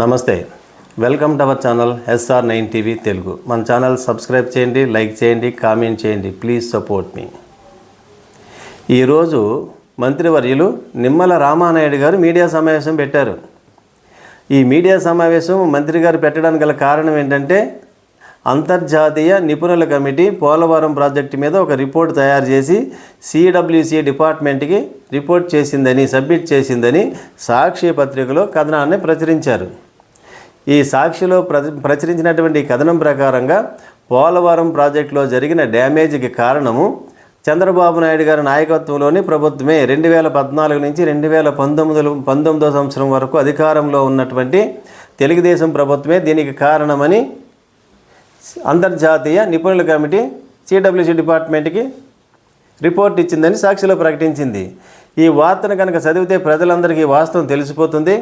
నమస్తే. Welcome to our channel SR nine TV Telugu. మన channel subscribe చేయండి like చేయండి కామెంట్ చేయండి. Please support me. ఈరోజు మంత్రివర్యులు నిమ్మల రామానాయుడు గారు మీడియా సమావేశం పెట్టారు. ఈ మీడియా సమావేశం మంత్రి గారు పెట్టడానికి గల కారణం ఏంటంటే అంతర్జాతీయ నిపుణుల కమిటీ పోలవరం ప్రాజెక్టు మీద ఒక రిపోర్ట్ తయారు చేసి సిడబ్ల్యూసి డిపార్ట్మెంట్కి రిపోర్ట్ చేసిందని సబ్మిట్ చేసిందని సాక్షి పత్రికలో కథనాన్ని ప్రచురించారు. ఈ సాక్షిలో ప్ర ప్రచురించినటువంటి కథనం ప్రకారంగా పోలవరం ప్రాజెక్టులో జరిగిన డ్యామేజ్కి కారణము చంద్రబాబు నాయుడు గారి నాయకత్వంలోని ప్రభుత్వమే రెండు వేల పద్నాలుగు నుంచి రెండు వేల పంతొమ్మిదిలో పంతొమ్మిదో సంవత్సరం వరకు అధికారంలో ఉన్నటువంటి తెలుగుదేశం ప్రభుత్వమే దీనికి కారణమని అంతర్జాతీయ నిపుణుల కమిటీ సిడబ్ల్యూసి డిపార్ట్మెంట్కి రిపోర్ట్ ఇచ్చిందని సాక్షిలో ప్రకటించింది. ఈ వార్తను కనుక చదివితే ప్రజలందరికీ వాస్తవం తెలిసిపోతుంది.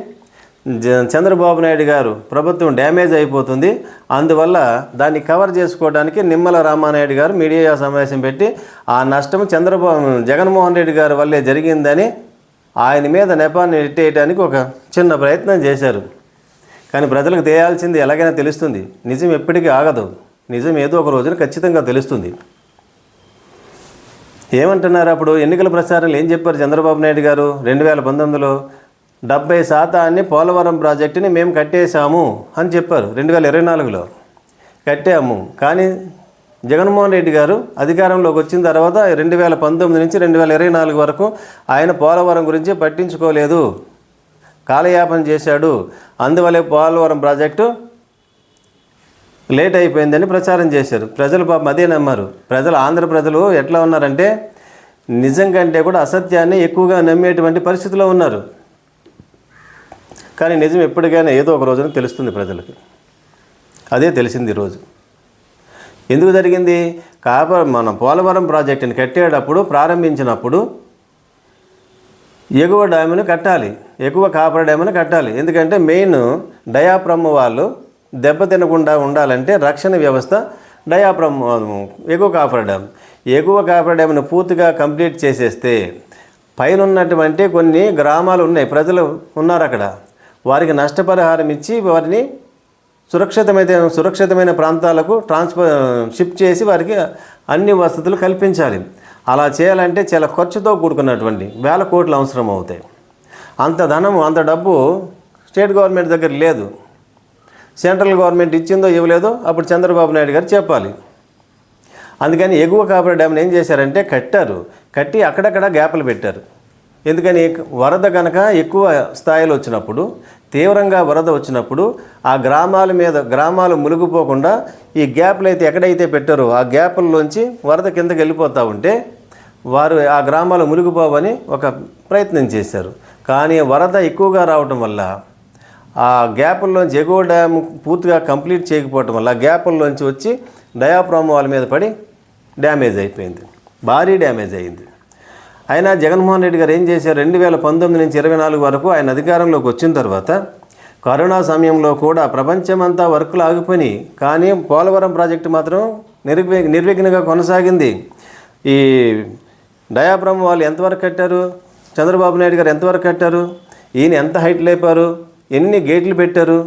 చంద్రబాబు నాయుడు గారు ప్రభుత్వం డ్యామేజ్ అయిపోతుంది. అందువల్ల దాన్ని కవర్ చేసుకోవడానికి నిమ్మల రామానాయుడు గారు మీడియా సమావేశం పెట్టి ఆ నష్టం చంద్రబాబు జగన్మోహన్ రెడ్డి గారి వల్లే జరిగిందని ఆయన మీద నెపాన్ని ఎట్టేయడానికి ఒక చిన్న ప్రయత్నం చేశారు. కానీ ప్రజలకు తేయాల్సింది ఎలాగైనా తెలుస్తుంది. నిజం ఎప్పటికీ ఆగదు. నిజం ఏదో ఒక రోజున ఖచ్చితంగా తెలుస్తుంది. ఏమంటున్నారు అప్పుడు? ఎన్నికల ప్రచారంలో ఏం చెప్పారు చంద్రబాబు నాయుడు గారు? రెండు వేల పంతొమ్మిదిలో డెబ్బై శాతాన్ని పోలవరం ప్రాజెక్టుని మేము కట్టేశాము అని చెప్పారు రెండు వేల ఇరవై నాలుగులో. కట్టాము. కానీ జగన్మోహన్ రెడ్డి గారు అధికారంలోకి వచ్చిన తర్వాత రెండు వేల పంతొమ్మిది నుంచి రెండు వేల ఇరవై నాలుగు వరకు ఆయన పోలవరం గురించి పట్టించుకోలేదు. కాలయాపన చేశాడు. అందువలే పోలవరం ప్రాజెక్టు లేట్ అయిపోయిందని ప్రచారం చేశారు. ప్రజలు పాపం అదే నమ్మారు. ప్రజలు ఆంధ్ర ప్రజలు ఎట్లా ఉన్నారంటే నిజం కంటే కూడా అసత్యాన్ని ఎక్కువగా నమ్మేటువంటి పరిస్థితిలో ఉన్నారు. కానీ నిజం ఎప్పటికైనా ఏదో ఒక రోజున తెలుస్తుంది ప్రజలకు. అదే తెలిసింది ఈరోజు ఎందుకు జరిగింది? కాప మన పోలవరం ప్రాజెక్టుని కట్టేటప్పుడు ప్రారంభించినప్పుడు ఎగువ డ్యామును కట్టాలి. ఎగువ కాపర్ డ్యామును కట్టాలి. ఎందుకంటే మెయిన్ డయాప్రమ్ వాళ్ళు దెబ్బ తినకుండా ఉండాలంటే రక్షణ వ్యవస్థ డయాప్రమ్ ఎగువ కాపర్ డ్యామ్. ఎగువ కాపర్ డ్యామ్ను పూర్తిగా కంప్లీట్ చేసేస్తే పైన ఉన్నటువంటి కొన్ని గ్రామాలు ఉన్నాయి. ప్రజలు ఉన్నారు అక్కడ. వారికి నష్టపరిహారం ఇచ్చి వారిని సురక్షితమైన సురక్షితమైన ప్రాంతాలకు ట్రాన్స్ఫర్ షిఫ్ట్ చేసి వారికి అన్ని వసతులు కల్పించాలి. అలా చేయాలంటే చాలా ఖర్చుతో కూడుకున్నటువంటి వేల కోట్లు అవసరం అవుతాయి. అంత ధనం అంత డబ్బు స్టేట్ గవర్నమెంట్ దగ్గర లేదు. సెంట్రల్ గవర్నమెంట్ ఇచ్చిందో ఇవ్వలేదో అప్పుడు చంద్రబాబు నాయుడు గారు చెప్పాలి. అందుకని ఎగువ కాపర్ డ్యామ్ని ఏం చేశారంటే కట్టారు. కట్టి అక్కడక్కడ గ్యాప్లు పెట్టారు. ఎందుకని వరద కనుక ఎక్కువ స్థాయిలో వచ్చినప్పుడు తీవ్రంగా వరద వచ్చినప్పుడు ఆ గ్రామాల మీద గ్రామాలు మునిగిపోకుండా ఈ గ్యాప్లు అయితే ఎక్కడైతే పెట్టారో ఆ గ్యాపుల్లోంచి వరద కిందకి వెళ్ళిపోతూ ఉంటే వారు ఆ గ్రామాలు మునిగిపోవని ఒక ప్రయత్నం చేశారు. కానీ వరద ఎక్కువగా రావటం వల్ల ఆ గ్యాపుల్లోంచి ఎగువ డ్యామ్ పూర్తిగా కంప్లీట్ చేయకపోవటం వల్ల ఆ గ్యాపుల్లోంచి వచ్చి డయాప్రామ్ వాళ్ళ మీద పడి డ్యామేజ్ అయిపోయింది. భారీ డ్యామేజ్ అయింది. అయినా జగన్మోహన్ రెడ్డి గారు ఏం చేశారు? రెండు వేల పంతొమ్మిది నుంచి ఇరవై నాలుగు వరకు ఆయన అధికారంలోకి వచ్చిన తర్వాత కరోనా సమయంలో కూడా ప్రపంచమంతా వర్కులు ఆగిపోయినాయి. కానీ పోలవరం ప్రాజెక్టు మాత్రం నిర్వి నిర్విఘ్నంగా కొనసాగింది. ఈ డయాబ్రమ్ వాళ్ళు ఎంతవరకు కట్టారు? చంద్రబాబు నాయుడు గారు ఎంతవరకు కట్టారు? ఈయన ఎంత హైట్ లేపారు? ఎన్ని గేట్లు పెట్టారు?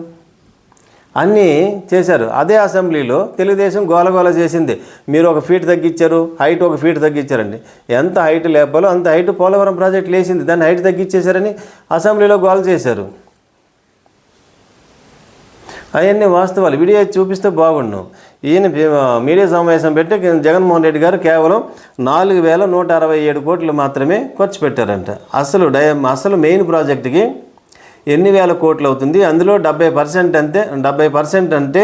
అన్నీ చేశారు. అదే అసెంబ్లీలో తెలుగుదేశం గోలగోల చేసింది. మీరు ఒక ఫీట్ తగ్గించారు హైట్ ఒక ఫీట్ తగ్గించారండి. ఎంత హైట్ లేపాలో అంత హైట్ పోలవరం ప్రాజెక్ట్ లేచింది. దాన్ని హైట్ తగ్గించేశారని అసెంబ్లీలో గోల చేశారు. అవన్నీ వాస్తవాలు. వీడియో చూపిస్తే బాగుండు. ఈయన మీడియా సమావేశం పెట్టి జగన్మోహన్ రెడ్డి గారు కేవలం నాలుగు వేల నూట అరవై ఏడు కోట్లు మాత్రమే ఖర్చు పెట్టారంట. అసలు డయ అసలు మెయిన్ ప్రాజెక్టుకి ఎన్ని వేల కోట్లు అవుతుంది? అందులో డెబ్బై పర్సెంట్ అంతే డెబ్బై పర్సెంట్ అంటే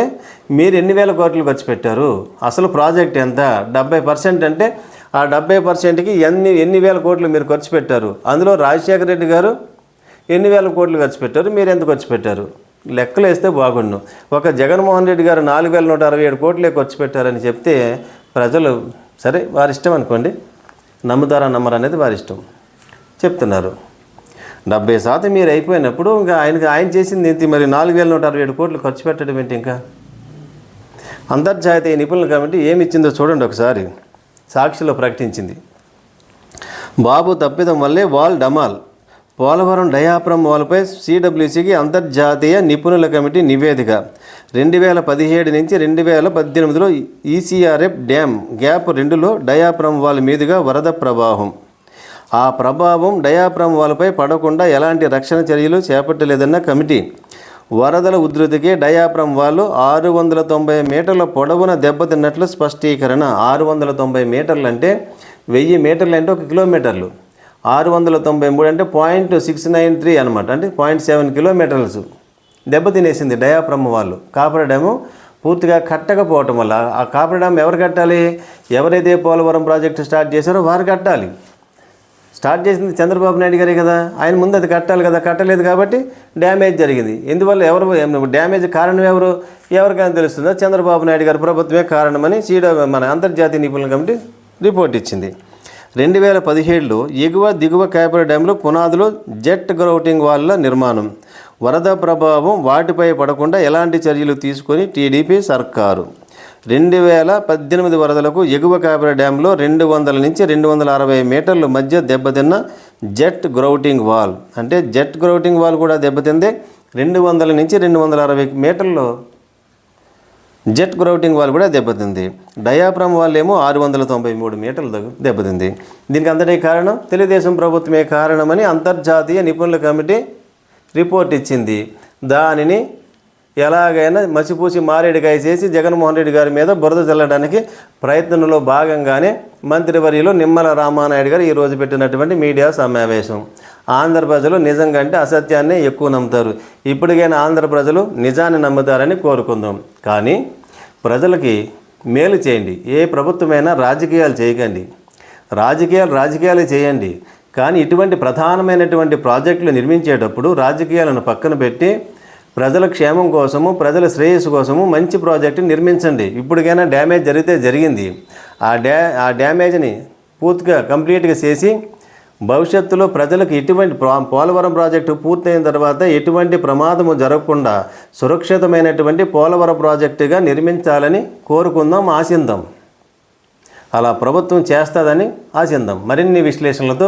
మీరు ఎన్ని వేల కోట్లు ఖర్చు పెట్టారు? అసలు ప్రాజెక్ట్ ఎంత? డెబ్బై పర్సెంట్ అంటే ఆ డెబ్బై పర్సెంట్కి ఎన్ని ఎన్ని వేల కోట్లు మీరు ఖర్చు పెట్టారు? అందులో రాజశేఖర రెడ్డి గారు ఎన్ని వేల కోట్లు ఖర్చు పెట్టారు? మీరు ఎంత ఖర్చు పెట్టారు? లెక్కలు వేస్తే బాగుండు. ఒక జగన్మోహన్ రెడ్డి గారు నాలుగు వేల నూట అరవై ఏడు కోట్లే ఖర్చు పెట్టారని చెప్తే ప్రజలు సరే వారి ఇష్టం అనుకోండి. నమ్ముతారా నమ్మరు అనేది వారి ఇష్టం. చెప్తున్నారు. డెబ్బై శాతం మీరు అయిపోయినప్పుడు ఇంకా ఆయనకి ఆయన చేసింది ఏంటి? మరి నాలుగు వేల నూట అరవై ఏడు కోట్లు ఖర్చు పెట్టడం ఏంటి ఇంకా? అంతర్జాతీయ నిపుణుల కమిటీ ఏమి ఇచ్చిందో చూడండి ఒకసారి. సాక్షిలో ప్రకటించింది. బాబు తప్పిదం వల్లే వాల్ డమాల్. పోలవరం డయాప్రమ్ వాల్పై సిడబ్ల్యూసికి అంతర్జాతీయ నిపుణుల కమిటీ నివేదిక. రెండు వేల పదిహేడు నుంచి రెండు వేల పద్దెనిమిదిలో ఈసీఆర్ఎఫ్ డ్యామ్ గ్యాప్ రెండులో డయాప్రమ్ వాల్ మీదుగా వరద ప్రవాహం. ఆ ప్రభావం డయాప్రమ్ వాల్పై పడకుండా ఎలాంటి రక్షణ చర్యలు చేపట్టలేదన్న కమిటీ. వరదల ఉధృతికి డయాప్రమ్ వాళ్ళు ఆరు వందల తొంభై మీటర్ల పొడవున దెబ్బతిన్నట్లు స్పష్టీకరణ. ఆరు వందల తొంభై మీటర్లు అంటే వెయ్యి మీటర్లు అంటే ఒక కిలోమీటర్లు. ఆరు వందల తొంభై మూడు అంటే పాయింట్ సిక్స్ నైన్ త్రీ అనమాట అంటే పాయింట్ సెవెన్ కిలోమీటర్స్ దెబ్బతినేసింది డయాప్రమ్ వాళ్ళు కాపర్ డ్యాము పూర్తిగా కట్టకపోవటం వల్ల ఆ కాపర్ డ్యామ్ ఎవరు కట్టాలి? ఎవరైతే పోలవరం ప్రాజెక్టు స్టార్ట్ చేశారో వారు కట్టాలి. స్టార్ట్ చేసింది చంద్రబాబు నాయుడు గారే కదా. ఆయన ముందు అది కట్టాలి కదా కట్టలేదు కాబట్టి డ్యామేజ్ జరిగింది. ఎందువల్ల ఎవరు డ్యామేజ్ కారణం ఎవరు? ఎవరికైనా తెలుస్తుందో? చంద్రబాబు నాయుడు గారి ప్రభుత్వమే కారణమని సీడ మన అంతర్జాతీయ నిపుణుల కమిటీ రిపోర్ట్ ఇచ్చింది. రెండు వేల పదిహేడులో ఎగువ దిగువ కాపర్ డ్యాంలో పునాదులు జెట్ గ్రౌటింగ్ వాళ్ళ నిర్మాణం. వరద ప్రభావం వాటిపై పడకుండా ఎలాంటి చర్యలు తీసుకొని టీడీపీ సర్కారు? రెండు వేల పద్దెనిమిది వరదలకు ఎగువ కాపర డ్యాంలో రెండు వందల నుంచి రెండు వందల అరవై మీటర్ల మధ్య దెబ్బతిన్న జెట్ గ్రౌటింగ్ వాల్. అంటే జెట్ గ్రౌటింగ్ వాల్ కూడా దెబ్బతింది. రెండు వందల నుంచి రెండు వందల అరవై మీటర్లు జెట్ గ్రౌటింగ్ వాల్ కూడా దెబ్బతింది. డయాప్రమ్ వాల్ ఏమో ఆరు వందల తొంభై మూడు మీటర్లు దెబ్బతింది. దీనికి అంతటి కారణం తెలుగుదేశం ప్రభుత్వమే కారణమని అంతర్జాతీయ నిపుణుల కమిటీ రిపోర్ట్ ఇచ్చింది. దానిని ఎలాగైనా మసిపూసి మారేడుకాయ చేసి జగన్మోహన్ రెడ్డి గారి మీద బురద చల్లడానికి ప్రయత్నంలో భాగంగానే మంత్రివర్యులు నిమ్మల రామానాయుడు గారు ఈరోజు పెట్టినటువంటి మీడియా సమావేశం. ఆంధ్ర ప్రజలు నిజంగా అంటే అసత్యాన్ని ఎక్కువ నమ్ముతారు. ఇప్పటికైనా ఆంధ్ర ప్రజలు నిజాన్ని నమ్ముతారని కోరుకుందాం. కానీ ప్రజలకి మేలు చేయండి. ఏ ప్రభుత్వమైనా రాజకీయాలు చేయకండి. రాజకీయాలు రాజకీయాలు చేయండి. కానీ ఇటువంటి ప్రధానమైనటువంటి ప్రాజెక్టులు నిర్మించేటప్పుడు రాజకీయాలను పక్కన పెట్టి ప్రజల క్షేమం కోసము ప్రజల శ్రేయస్సు కోసము మంచి ప్రాజెక్టు నిర్మించండి. ఇప్పటికైనా డ్యామేజ్ జరిగితే జరిగింది. ఆ డ్యా ఆ డ్యామేజ్ని పూర్తిగా కంప్లీట్గా చేసి భవిష్యత్తులో ప్రజలకు ఎటువంటి ప్రా- పోలవరం ప్రాజెక్టు పూర్తయిన తర్వాత ఎటువంటి ప్రమాదము జరగకుండా సురక్షితమైనటువంటి పోలవరం ప్రాజెక్టుగా నిర్మించాలని కోరుకుందాం ఆశిందాం. అలా ప్రభుత్వం చేస్తుందని ఆశిందాం. మరిన్ని విశ్లేషణలతో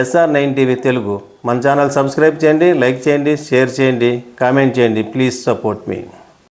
ఎస్ఆర్ నైన్ టీవీ తెలుగు. మన ఛానల్ సబ్స్క్రైబ్ చేయండి లైక్ చేయండి షేర్ చేయండి కామెంట్ చేయండి. Please support me.